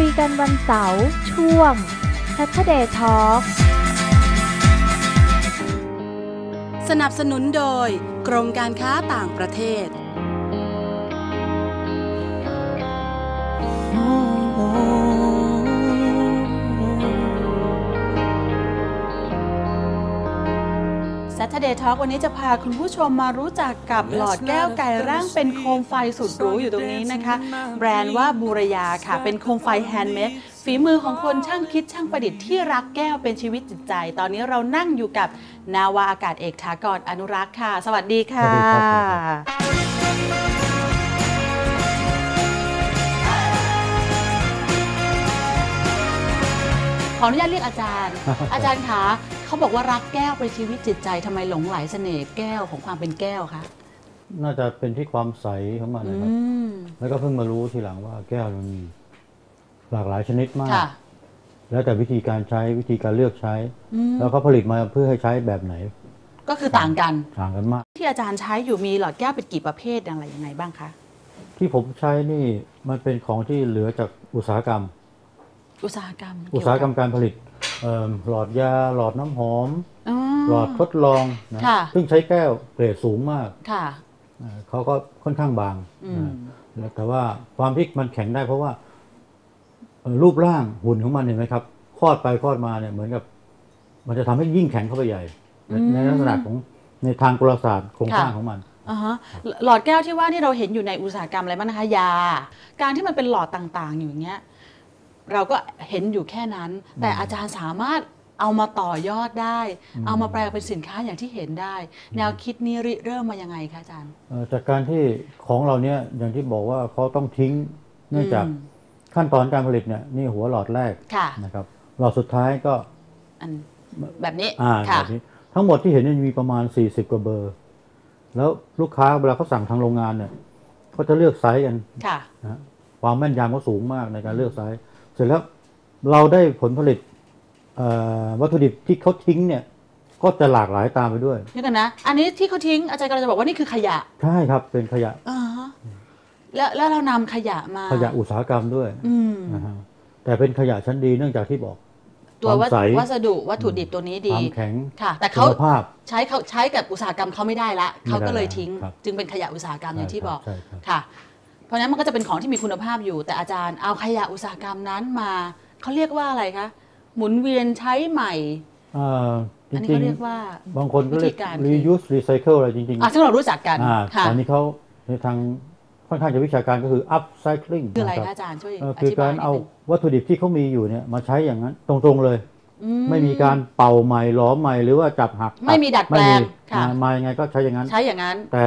คุยกันวันเสาร์ช่วง Saturday Talk สนับสนุนโดย กรมการค้าต่างประเทศ Saturday Talk วันนี้จะพาคุณผู้ชมมารู้จักกับหลอดแก้วไก่ร่างเป็นโคมไฟสุดหรูอยู่ตรงนี้นะคะ แบรนด์ว่าบูรยาค่ะ เป็นโคมไฟแฮนด์เมดฝีมือของคนช่างคิดช่างประดิษฐ์ที่รักแก้วเป็นชีวิตจิตใจ ตอนนี้เรานั่งอยู่กับนาวาอากาศเอกถากรอนุรักษ์ค่ะ สวัสดีค่ะ สวัสดีครับ ขออนุญาตเรียกอาจารย์ อาจารย์คะ เขาบอกว่ารักแก้วเป็นชีวิตจิตใจทำไมหลงไหลเสน่ห์แก้วของความเป็นแก้วคะน่าจะเป็นที่ความใสของมันอืนะครับมแล้วก็เพิ่งมารู้ทีหลังว่าแก้วมันมีหลากหลายชนิดมาก ค่ะ แล้วแต่วิธีการใช้วิธีการเลือกใช้ อืมแล้วก็ผลิตมาเพื่อให้ใช้แบบไหนก็คือต่างกัน ต่างกันมาก ที่อาจารย์ใช้อยู่มีหลอดแก้วเป็นกี่ประเภทอะไรยังไงบ้างคะที่ผมใช้นี่มันเป็นของที่เหลือจากอุตสาหกรรม อุตสาหกรรมอุตสาหกรรมการผลิตเอิ่ม หลอดยาหลอดน้ำหอมอ๋อหลอดทดลองนะค่ะซึ่งใช้แก้วเกรดสูงมากค่ะอ่าเขาก็ค่อนข้างบางอืมนะแต่ว่าความที่มันแข็งได้เพราะว่าเอ่อรูปร่างหุ่นของมันเห็นไหมครับคลอดไปคลอดมาเนี่ยเหมือนกับ มันจะทำให้ยิ่งแข็งเข้าไปใหญ่ในในลักษณะของในทางกลศาสตร์โครงสร้างของมันอ่าฮะหลอดแก้วที่ว่านี่เราเห็นอยู่ในอุตสาหกรรมอะไรบ้างนะคะ ยา การที่มันเป็นหลอดต่าง ๆ อยู่อย่างเงี้ย เราก็เห็นอยู่แค่นั้น แต่อาจารย์สามารถเอามาต่อยอดได้ เอามาแปลงเป็นสินค้าอย่างที่เห็นได้ แนวคิดนี้ริเริ่มมายังไงคะอาจารย์เอ่อจากการที่ของเราเนี่ยอย่างที่บอกว่าเขาต้องทิ้งเนื่องจากอืมขั้นตอนการผลิตเนี่ยนี่หัวหลอดแรกค่ะนะครับหลอดสุดท้ายก็อันแบบนี้อ่าค่ะแบบนี้ทั้งหมดที่เห็นเนี่ยมีประมาณ 40 กว่าเบอร์ แล้วลูกค้าเวลาเขาสั่งทางโรงงานเนี่ยเขาจะเลือกไซส์กันค่ะนะฮะความแม่นยำก็สูงมากในการเลือกไซส์ เสร็จแล้วเราได้ผลผลิตเอ่อวัตถุดิบที่เขาทิ้งเนี่ย ก็จะหลากหลายตามไปด้วยเดี๋ยวกันนะ อันนี้ที่เขาทิ้งอาจารย์กำลังจะบอกว่านี่คือขยะ ใช่ครับ เป็นขยะอ่าฮะแล้วแล้วเรานำขยะมา ขยะอุตสาหกรรมด้วยอืมนะฮะแต่เป็นขยะชั้นดีเนื่องจากที่บอก ตัววัความใสวัสดุวัตถุดิบตัวนี้คดีวามแข็งค่ะ แต่เขาคุณภาพใช้เขาใช้กับอุตสาหกรรมเขาไม่ได้ละเขาก็เลยทิ้งครับจึงเป็นขยะอุตสาหกรรมอย่างที่บอกใช่ครับค่ะ เพราะฉะนั้นมันก็จะเป็นของที่มีคุณภาพอยู่ แต่อาจารย์เอาขยะอุตสาหกรรมนั้นมาเขาเรียกว่าอะไรคะหมุนเวียนใช้ใหม่เอ่อจอันนี้ริงเขาเรียกว่าๆบางคนก็เรียกวิธีการ reuse recycle อะไรจริงอะซึ่งเรารู้จักกันๆอ่าค่ะตอนนี้เขาในทางค่อนข้างจะวิชาการก็คือ upcycling คืออะไรนคะบอาจารย์ช่วยเอ่ออคือธิบาการยนิดเอานึงวัตถุดิบที่เขามีอยู่เนี่ยมาใช้อย่างนั้นตรงๆเลยอืไม่มีการเป่าใหม่ล้อมใหม่หรือว่าจับหักตัไม่มีดัดแปลงไม่มีค่ะมามายังไงก็ใช้อย่างนั้น ใช้อย่างนั้น แต่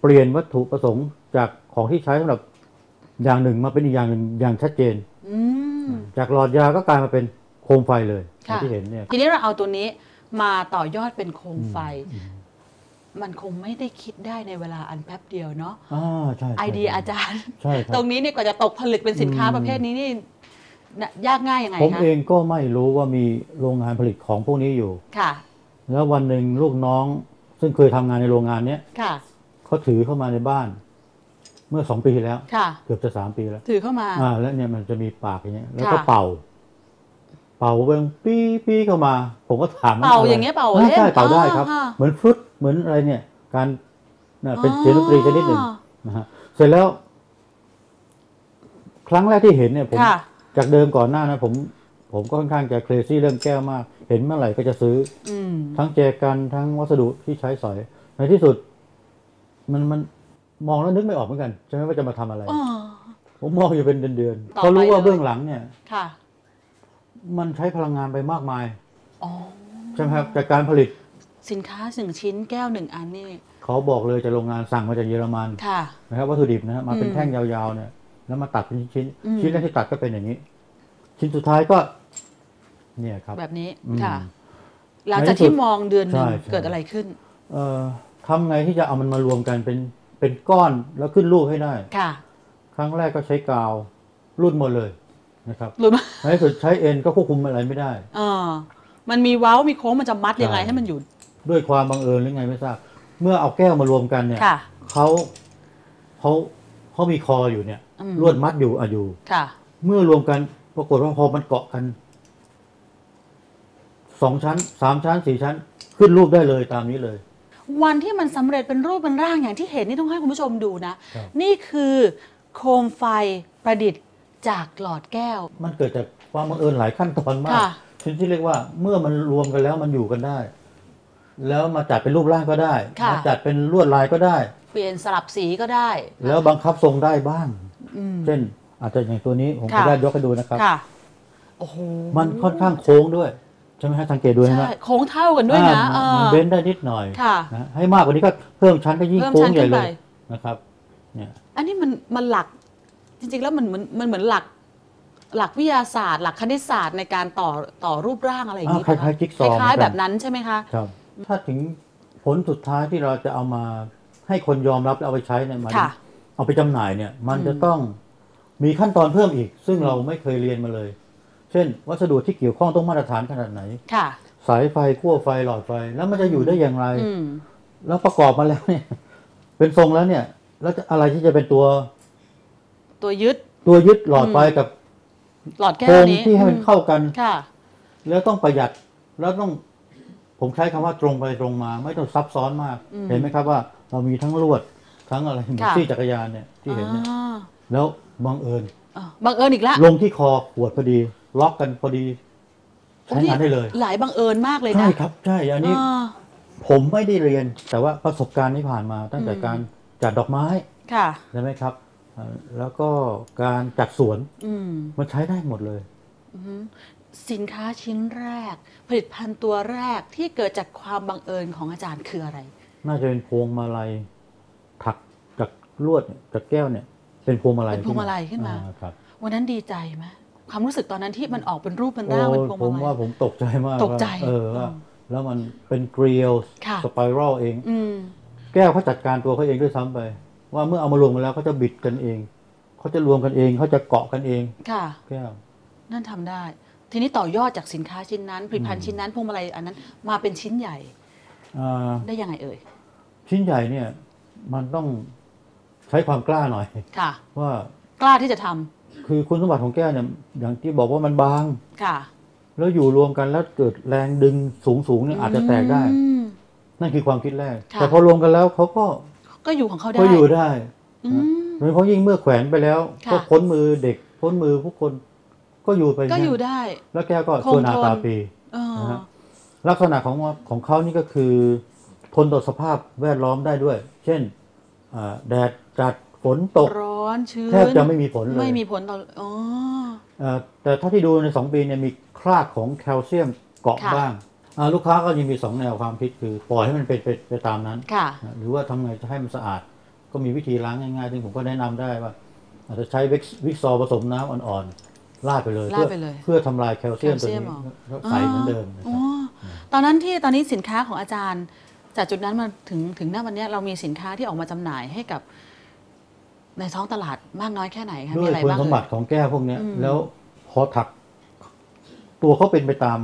เปลี่ยนวัตถุประสงค์จากของที่ใช้สำหรับอย่างหนึ่งมาเป็นอีกอย่างหนึ่งอย่างชัดเจนอืมจากหลอดยาก็กลายมาเป็นโคมไฟเลยอค่ะย่างที่เห็นเนี่ยทีนี้เราเอาตัวนี้มาต่อยอดเป็นโคมไฟอืมมันคงไม่ได้คิดได้ในเวลาอันแป๊บเดียวเนาะอ่าใช่ใช่ไอเดียอาจารย์ใช่คตรัรบงนี้เนี่ยกว่าจะตกผลึกเป็นสินค้าอืมประเภทนี้นี่น่ะยากง่ายยังไงผมคะเองก็ไม่รู้ว่ามีโรงงานผลิตของพวกนี้อยู่ค่ะ แล้ววันหนึ่งลูกน้องซึ่งเคยทำงานในโรงงานเนี้ยค่ะ เขาถือเข้ามาในบ้าน เมื่อสองปีที่แล้วค่ะ เกือบจะสามปีแล้ว ถือเข้ามา อ่า แล้วเนี่ยมันจะมีปากอย่างเงี้ย แล้วก็ค่ะเป่า เป่าเบิ้งปี๊ปี๊เข้ามา ผมก็ถามมันเป่าะไรอย่างเงี้ยเป่าอ่เล่นใช่เป่าได้ครับอ่าเหมือนฟลุตเหมือนอะไรเนี่ย การน่ะเป็นเสียงดนตรีชนิดหนึ่งอ๋อนะฮะเสร็จแล้ว ครั้งแรกที่เห็นเนี่ยผมค่ะจากเดิมก่อนหน้านะผมผมก็ค่อนข้างจะเครซี่เรื่องแก้วมาก เห็นเมื่อไหร่ก็จะซื้ออืมทั้งแจกันทั้งวัสดุที่ใช้สอย ในที่สุด มันมันมองแล้วนึกไม่ออกเหมือนกันใช่ไหมว่าจะมาทำอะไรอ๋อผมมองอยู่เป็นเดือนๆต่อเพราะรู้ว่าไปเลยเบื้องหลังเนี่ยค่ะ มันใช้พลังงานไปมากมายอ๋อใช่ไหมครับจากการผลิต สินค้าหนึ่งชิ้นแก้วหนึ่งอันนี่เขาบอกเลยจากโรงงานสั่งมาจากเยอรมันค่ะนะครับวัตถุดิบนะฮะมาเป็นอืมแท่งยาวๆเนี่ยแล้วมาตัดเป็นชิ้นอืมๆชิ้นแรกที่ตัดก็เป็นอย่างนี้ ชิ้นสุดท้ายก็ เนี่ยครับ แบบนี้อืมค่ะหลังจากที่มองเดือนหนึ่งใช่ใช่เกิดอะไรขึ้น เอ่อ ทำไงที่จะเอามันมารวมกันเป็นเป็นก้อนแล้วขึ้นรูปให้ได้ ค่ะ ครั้งแรกก็ใช้กาวรูดหมดเลยนะครับหรือว่าในที่สุดใช้เอ็นก็ควบคุมอะไรไม่ได้เออมันมีเว้ามีโค้งมันจะมัดยังไงใช่ให้มันอยู่ ด้วยความบังเอิญหรือไงไม่ทราบ เมื่อเอาแก้วมารวมกันเนี่ยค่ะเขาเขาเขามีคออยู่เนี่ยอืมลวดมัดอยู่อะอยู่ค่ะ เมื่อรวมกันปรากฏว่าพอมันเกาะกันสองชั้นสามชั้นสี่ชั้น ขึ้นรูปได้เลยตามนี้เลย วันที่มันสำเร็จเป็นรูปเป็นร่างอย่างที่เห็นนี่ต้องให้คุณผู้ชมดูนะครับนี่คือโคมไฟประดิษฐ์จากหลอดแก้ว มันเกิดจากความบังเอิญหลายขั้นตอนมากค่ะชนิดที่เรียกว่าเมื่อมันรวมกันแล้วมันอยู่กันได้ แล้วมาจัดเป็นรูปร่างก็ได้ค่ะมาจัดเป็นลวดลายก็ได้ เปลี่ยนสลับสีก็ได้ แล้วบังคับทรงได้บ้างอืมเช่นอาจจะอย่างตัวนี้ผมค่ะจะได้ยกให้ดูนะครับค่ะโอ้โหมันค่อนข้างโค้งด้วย ใช่ไหมฮะสังเกตดูใช่ไหมใช่โค้งเท่ากันด้วยนะอ่าเอมันอเบ้นได้นิดหน่อยค่ะ นะให้มากกว่านี้ก็เพิ่มชั้นก็ยิ่งเพิ่มโค้ชั้งนใหญ่ขึ้นเลไป ยนะครับ เนี่ยอันนี้มันมันหลักจริงๆแล้วมันเหมือนมันเหมือนหลัก หลักวิทยาศาสตร์ หลักคณิตศาสตร์ในการต่อต่อรูปร่างอะไรอย่างนี้อ่าคล้ายๆจิ๊กซอว์คล้ายเหมือนกันๆแบบนั้นใช่ไหมคะ ครับ ถ้าถึงผลสุดท้ายที่เราจะเอามาให้คนยอมรับแล้วเอาไปใช้เนี่ยมันค่ะ เอาไปจำหน่ายเนี่ย มันจะต้องมีขั้นตอนเพิ่มอีก ซึ่งเราไม่เคยเรียนมาเลย เช่น วัสดุที่เกี่ยวข้องต้องมาตรฐานขนาดไหน ค่ะ สายไฟขั้วไฟหลอดไฟแล้วมันจะอยู่ได้อย่างไร อืม แล้วประกอบมาแล้วเนี่ย เป็นทรงแล้วเนี่ย แล้วจะอะไรที่จะเป็นตัวตัวยึด ตัวยึดหลอดไฟกับหลอดแก้โครวงนี้ที่ให้มันอืเข้ากันค่ะ แล้วต้องประหยัดแล้วต้องผมใช้คำว่าตรงไปตรงมา ไม่ต้องซับซ้อนมาก อืมเห็นไหมครับว่าเรามีทั้งลวดทั้งอะไรเหมือนค่ะ ซี่จักรยานเนี่ยที่เห็นเนี่ยอ่าแล้วบังเอิญ อ่าบังเอิญอีกแล้วลงที่คอขวดพอดี ล็อกกันพอดีใช้งานได้เลย หลายบังเอิญมากเลยนะใช่ครับใช่อันนี้อ่าผมไม่ได้เรียน แต่ว่าประสบการณ์ที่ผ่านมา ตั้งแต่อืมการจัดดอกไม้ค่ะใช่ไหมครับเอ่อแล้วก็การจัดสวนอืมมันใช้ได้หมดเลยอืมสินค้าชิ้นแรก ผลิตภัณฑ์ตัวแรกที่เกิดจากความบังเอิญของอาจารย์คืออะไร น่าจะเป็นพวงมาลัยถักจากลวดเนี่ยจากแก้วเนี่ย เป็นพวงมาลัยเป็นพวงมาลัยขึ้นมาอ่ครับวันนั้นดีใจไหม ความรู้สึกตอนนั้นที่มันออกเป็นรูปเป็นร่างโอ้เป็นพวงผมมาลัว่ายผมตกใจมากตกใจว่าเออว่าอืมแล้วมันเป็นเกลียวค่ะสไปรัลเองอืมแก้วเขาจัดการตัวเขาเองด้วยซ้ำไป ว่าเมื่อเอามารวมกันแล้วเขาจะบิดกันเองเขาจะรวมกันเองเขาจะเกาะกันเองค่ะแก้วนั่นทำได้ ทีนี้ต่อยอดจากสินค้าชิ้นนั้นผลิตภัณฑ์ชิ้นนั้นพวงมาลัยอันนั้น มาเป็นชิ้นใหญ่อ่าได้ยังไงเอ่ยชิ้นใหญ่เนี่ย มันต้องใช้ความกล้าหน่อย ค่ะ ว่ากล้าที่จะทำ คือคุณสมบัติของแก้วเนี่ยอย่างที่บอกว่ามันบาง ค่ะ แล้วอยู่รวมกันแล้วเกิดแรงดึงสูงสูงๆเนี่ยอาจจะแตกได้อืมนั่นคือความคิดแรกค่ะแต่พอรวมกันแล้วเขาก็ก็อยู่ของเขาได้ก็อยู่ได้อืมโดยเฉพาะยิ่งเมื่อแขวนไปแล้วค่ะก็พ้นมือเด็กพ้นมือผู้คน ก็อยู่ไปก็อยู่างนั้นได้ แล้วแก้วก็คงตัวนาทนตาปีเออนะฮะลักษณะของของเขานี่ก็คือ ทนต่อสภาพแวดล้อมได้ด้วย เช่นอ่าแดดจัด ฝนตกร้อนชื้นแทบจะไม่มีผลเลยไม่มีผลต่ออ๋อเอ่อแต่ถ้าที่ดูในสองปีเนี่ยมีคราบของแคลเซียมเกาะค่ะบ้างอ่าลูกค้าก็ยังมีสองแนวความคิดคือปล่อยให้มันเป็นไปไปตามนั้นค่ะนะหรือว่าทำไงจะให้มันสะอาด ก็มีวิธีล้างง่ายๆซึ่งผมก็แนะนำได้ว่าอาจจะใช้วิกวิกซอร์ผสมน้ำอ่อนๆลาดไปเลยราดเพื่อไปเลยเพื่อทำลายแคลเซียมตัวแคลเซียมนี้ออกแล้วใสเหมือนเดิมนะคอ๋รับอตอนนั้นที่ตอนนี้สินค้าของอาจารย์ จากจุดนั้นมาถึงถึงหน้าวันเนี้ยเรามีสินค้าที่ออกมาจำหน่ายให้กับ ในท้องตลาดมากน้อยแค่ไหนคะด้มีวยอะไรคุณบ้างสมบัเอ่ติยของแก้วพวกเนี้ยอืมแล้วพอถัก ตัวเขาเป็นไปตาม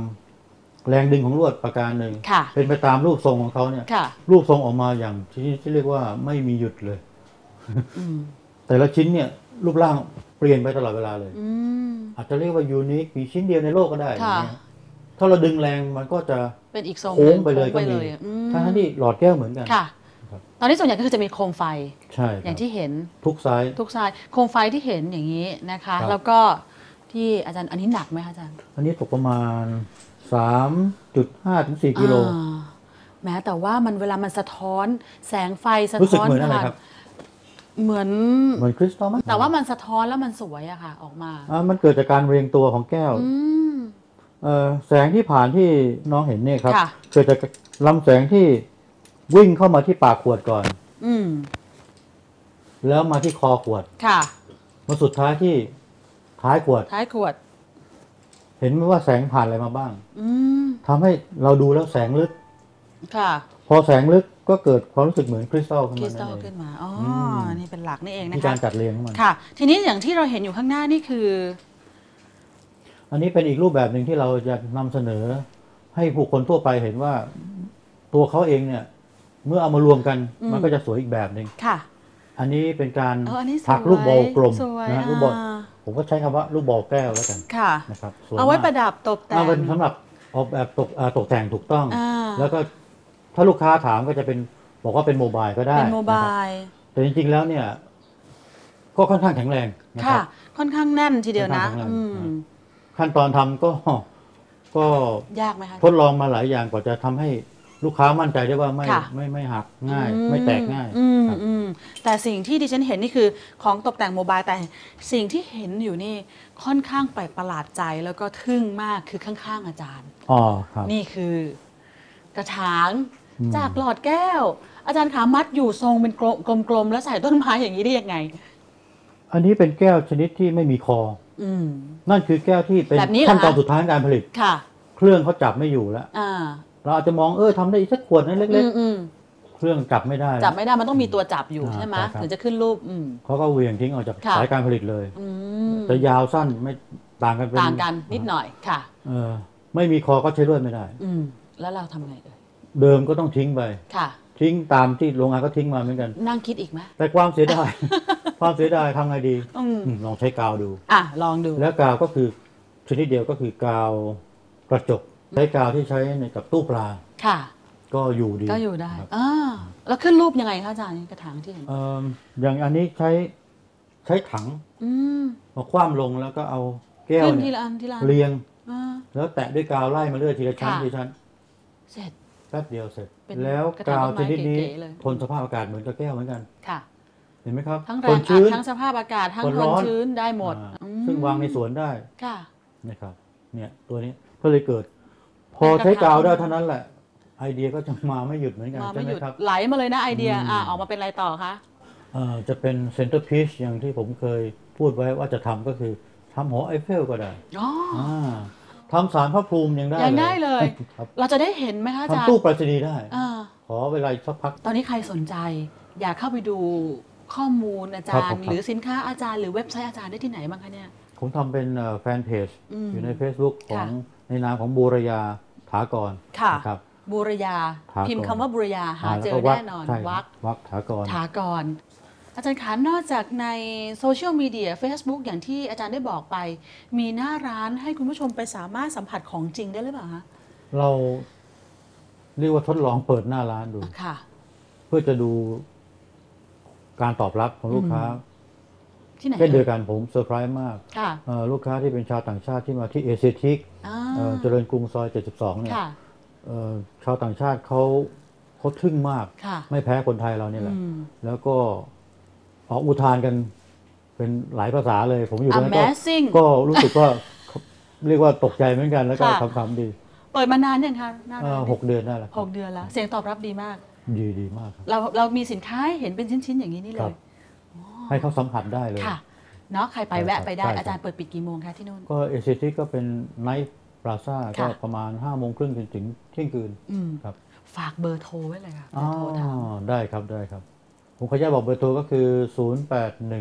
แรงดึงของลวดประการหนึ่งค่ะ เป็นไปตามรูปทรงของเขาเนี่ย ค่ะ รูปทรงออกมาอย่างที่ที่เรียกว่าไม่มีหยุดเลย อืมแต่ละชิ้นเนี่ย รูปร่างเปลี่ยนไปตลอดเวลาเลย อืมอาจจะเรียกว่ายูนิคมีชิ้นเดียวในโลกก็ได้ค่ะอย่างเงี้ยถ้าเราดึงแรงมันก็จะเป็นอีกทรงโค้งไปหเลนึ่ยงก็โค้งมีไปเลยอืมทั้งที่หลอดแก้วเหมือนกัน ค่ะครับต อนนี้ส่วนใหญ่ก็คือจะมีโคมไฟ ใช่อย่างครับที่เห็นทุกไซส์ทุกไซส์โคมไฟที่เห็นอย่างนี้นะคะครับแล้วก็ที่อาจารย์อันนี้หนักไหมคะอาจารย์ อันนี้ตกประมาณ 3.5ถึง4กิโลอ่าแม้แต่ว่ามันเวลามันสะท้อนแสงไฟสะรู้สึกท้อนเหมือนอะไรผ่านครับเหมือนเหมือนคริสตัลมั้ยแต่ว่ามันสะท้อนแล้วมันสวยอะค่ะ ออกมาอ่ามันเกิดจากการเรียงตัวของแก้วอืมเอ่อแสงที่ผ่านที่น้องเห็นเนี่ยครับค่ะเกิดจากลำแสงที่ วิ่งเข้ามาที่ปากขวดก่อน อืม แล้วมาที่คอขวด ค่ะ มาสุดท้ายที่ท้ายขวด ท้ายขวด เห็นไหมว่าแสงผ่านอะไรมาบ้าง อืม ทำให้เราดูแล้วแสงลึก ค่ะ พอแสงลึกก็เกิดความรู้สึกเหมือนคริสตัลขึ้นคริมาสตัลนั่นเอขึ้งนมา อ๋ออม นี่เป็นหลักนี่เองนะที่คะการจัดเรียงของมัน ค่ะ ทีนี้อย่างที่เราเห็นอยู่ข้างหน้านี่คือ อันนี้เป็นอีกรูปแบบหนึ่งที่เราจะนำเสนอ ให้ผู้คนทั่วไปเห็นว่าตัวเขาเองเนี่ย เมื่อเอามารวมกันอืม มันก็จะสวยอีกแบบหนึ่งค่ะอันนี้เป็นการเอออันนี้สวยถักลูกบอลกลมสวยนะฮะลูกบอลอ่าผมก็ใช้คำว่าลูกบอลแก้วแล้วกันค่ะ นะครับสวยเอาไว้มก ประดับตกแต่ง เอาเป็นสำหรับออกแบบตกเอ่อตกแต่งถูกต้อง อ่า แล้วก็ถ้าลูกค้าถามก็จะเป็นบอกว่าเป็นโมบายก็ได้เป็นโมบานะครับยแต่จริงๆแล้วเนี่ย ก็ค่อนข้างแข็งแรงนะคค่ะ รับ ค่อนข้างแน่นทีเดียวนะ ค่อนข้างแข็งแรงอืมนะขั้นตอนทำก็ ก็ยากไหมคะ ทดลองมาหลายอย่างกว่าจะทำให้ ลูกค้ามั่นใจได้ว่าไม่ค่ะไม่ไม่หักง่ายอืไม่แตกง่ายอืมครับอืมแต่สิ่งที่ดิฉันเห็นนี่คือของตกแต่งโมบายแต่สิ่งที่เห็นอยู่นี่ค่อนข้างแปลกประหลาดใจแล้วก็ทึ่งมากคือข้างๆอาจารย์อ๋อครับนี่คือกระถางอืมจากหลอดแก้ว อาจารย์ขามัดอยู่ทรงเป็นกลมๆแล้วใส่ต้นไม้อย่างนี้ได้ยังไง อันนี้เป็นแก้วชนิดที่ไม่มีคออืมนั่นคือแก้วที่เป็นแบบนี้เหรอขั้นตอนคะสุดท้ายของการผลิตค่ะ เครื่องเขาจับไม่อยู่แล้วอ่า เราอาจจะมองเออทำได้อีกสักขวดนั้นอืเล็กมอืมๆ เครื่องจับไม่ได้ จับไม่ได้มันต้องมีตัวจับอยู่อ่าใช่ไหมใช่ครับ ถึงจะขึ้นรูปอืม เขาก็เหวี่ยงทิ้งออกจากค่ะ สายการผลิตเลย อืมจะยาวสั้นไม่ต่างกันเป็นต่างกันนิดหน่อยค่ะ เออไม่มีคอก็ใช้ลวดไม่ได้ อืม แล้วเราทำไงเอ่ยเดิมก็ต้องทิ้งไป ค่ะ ทิ้งตามที่โรงงานก็ทิ้งมาเหมือนกัน นั่งคิดอีกไหมแต่ความเสียดาย ความเสียดายทำไงดีอืมอืมลองใช้กาวดู อะลองดูแล้วกาวก็คือชนิดเดียวก็คือกาวกระจก ใช้กาวที่ใช้ในกับตู้ปลา ค่ะ ก็อยู่ดีก็อยู่ได้ครับอ่าแล้วขึ้นรูปยังไงคะอาจารย์กระถางที่เห็นเอิ่มอย่างอันนี้ใช้ใช้ถังอืมมาคว่ำลงแล้วก็เอาแก้วขึ้นทีเนี่ยละอันทีละอันเรียง อ่า แล้วแตะด้วยกาวไล่มาเรื่อยทีละชั้นค่ะ ทีละชั้นเสร็จ แป๊บเดียวเสร็จ เป็นแล้วกระถางกาวต้นชไม้นิดนี้เก๋ๆเลย ทนสภาพอากาศเหมือนกับแก้วเหมือนกัน ค่ะ เห็นไหมครับทั้งแรทงนชื้นอัดทั้งสภาพอากาศทั้งทนทร้นอน ชื้นได้หมดอ่าอืมซึ่งวางในสวนได้ค่ะ นะครับเนี่ยตัวนี้ก็เลยเกิด พอเป็นกระใช้กาวถางได้เท่านั้นแหละ ไอเดียก็จะมาไม่หยุดเหมือนกันมาใช่ไม่ไหหมยุดครับ ไหลมาเลยนะไอเดียอืมอ่าออกมาเป็นอะไรต่อคะ เอ่อจะเป็นเซนเตอร์พีชอย่างที่ผมเคยพูดไว้ว่าจะทำก็คือทำหอไอเฟลก็ได้อ๋ออ่าทำสารพระภูมิยังได้ยังได้เลย ครับเราจะได้เห็นไหมคะอาจารทำย์ตู้ไปรษณีย์ได้ อ่า ขอเวลาอีกสักพัก ตอนนี้ใครสนใจ อยากเข้าไปดูข้อมูลอาจาครัรบย์ผมครับ หรือสินค้าอาจารย์หรือเว็บไซต์อาจารย์ได้ที่ไหนบ้างคะเนี่ย ผมทำเป็นเอ่อแฟนเพจอืมอยู่ใน Facebook ขอค่ะง ในนามของบูรยาถากรค่ะนะครับบูรยาถากรพิมพ์คำว่าบูรยาหาอ่าเจแล้วอก็แน่นอนใช่วักวักถากรถากร อาจารย์ขานอกจากในโซเชียลมีเดีย Facebook อย่างที่อาจารย์ได้บอกไป มีหน้าร้านให้คุณผู้ชมไปสามารถสัมผัสของจริงได้หรือเปล่าคะเราเรียกว่าทดลองเปิดหน้าร้านดูอะค่ะเพื่อจะดูการตอบรับของลูกค้า ที่ไหนเช่นเดียวอ่ยกันผมเซอร์ไพรส์มากค่ะเอ่อลูกค้าที่เป็นชาวต่างชาติที่มาที่เอเชียทิกอ่าเจริญกรุงซอย 72 เนี่ยค่ะเอ่อชาวต่างชาติเขาเขาทึ่งมากค่ะไม่แพ้คนไทยเราเนี่ยแหละอืมแล้วก็ออกอุทานกันเป็นหลายภาษาเลย ผมอยู่ตรงนั้นก็ Amazing ก็รู้สึกว่าเรียกว่าตกใจเหมือนกันแล้วก็ค่ะคำๆดีเปิดมานานยังคะหน้าเอ่ร้าอนหกเดือนได้แล้วคหรับกเดือนแล้ว เสียงตอบรับดีมาก ดีดีมากครับ เราเรามีสินค้าให้เห็นเป็นชิ้น ๆ อย่างนี้นี่เลครับย ให้เขาสัมผัสได้เลย ค่ะเนาะใครไปใช่แวะไปได้ใช่ครับ อาจารย์เปิดปิดกี่โมงคะที่นู่น ก็เอเชียทิกก็เป็นไนท์ปราซ่าก็ค่ะ ประมาณ5้าโมงครึ่งจนถึงเที่ยงคืน อืมครับ ฝากเบอร์โทรไว้เลยค่ะอ๋อโทรถามได้ครับได้ครับ ผมขออนุญาตบอกเบอร์โทรก็คือ 0 8 1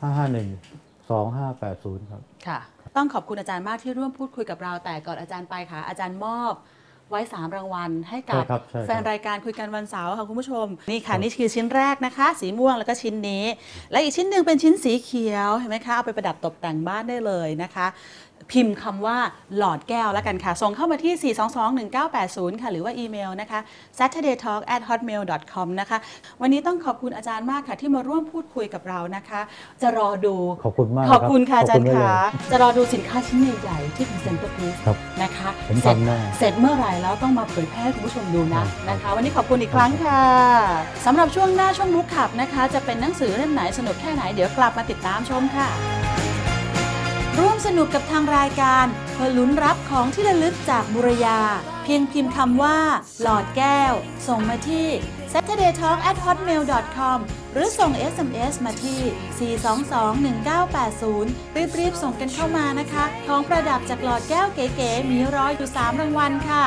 5 5 1 2 5 8 0 ครับ ค่ะ ต้องขอบคุณอาจารย์มากที่ร่วมพูดคุยกับเราแต่ก่อนอาจารย์ไปค่ะ อาจารย์มอบ ไว้ 3 รางวัล ให้กับใช่ครับใช่ครับแฟนรายการคุยกันวันเสาร์ค่ะคุณผู้ชม นี่ค่ะนี่คือชิ้นแรกนะคะ สีม่วงแล้วก็ชิ้นนี้ และอีกชิ้นหนึ่งเป็นชิ้นสีเขียวเห็นไหมคะเอาไปประดับตกแต่งบ้านได้เลยนะคะ พิมพ์คำว่าหลอดแก้วแล้วกันค่ะ ส่งเข้ามาที่ 4221980 ค่ะ หรือว่าอีเมลนะคะ saturdaytalk at hotmail com นะคะ วันนี้ต้องขอบคุณอาจารย์มากค่ะ ที่มาร่วมพูดคุยกับเรานะคะ จะรอดูขอบคุณมากขอบคุณค่ะอาจารย์ขอบณค่ะมากเลยจะรอดูสินค้าชิ้นใหญ่ๆที่เป็นเซ็นเตอร์พีซครับนะคะผมเสร็จทำแน่เสร็จเมื่อไหร่แล้วต้องมาเผยแพร่ให้คุณผู้ชมดูนะครับนะคะ วันนี้ขอบคุณอีกครั้งค่ะสำหรับช่วงหน้าช่วงบุ๊กขับนะคะ จะเป็นหนังสือเล่มไหนสนุกแค่ไหนเดี๋ยวกลับมาติดตามชมค่ะร่วม สนุกกับทางรายการเพื่อลุ้นรับของที่ระลึกจากบุรยา เพียงพิมพ์คำว่า หลอดแก้ว ส่งมาที่ saturdaytalk at hotmail com หรือส่ง SMS มาที่ 4221980 รีบๆส่งกันเข้ามานะคะ ของประดับจากหลอดแก้วเก๋ๆมีรอยอยู่ 3 รางวัลค่ะ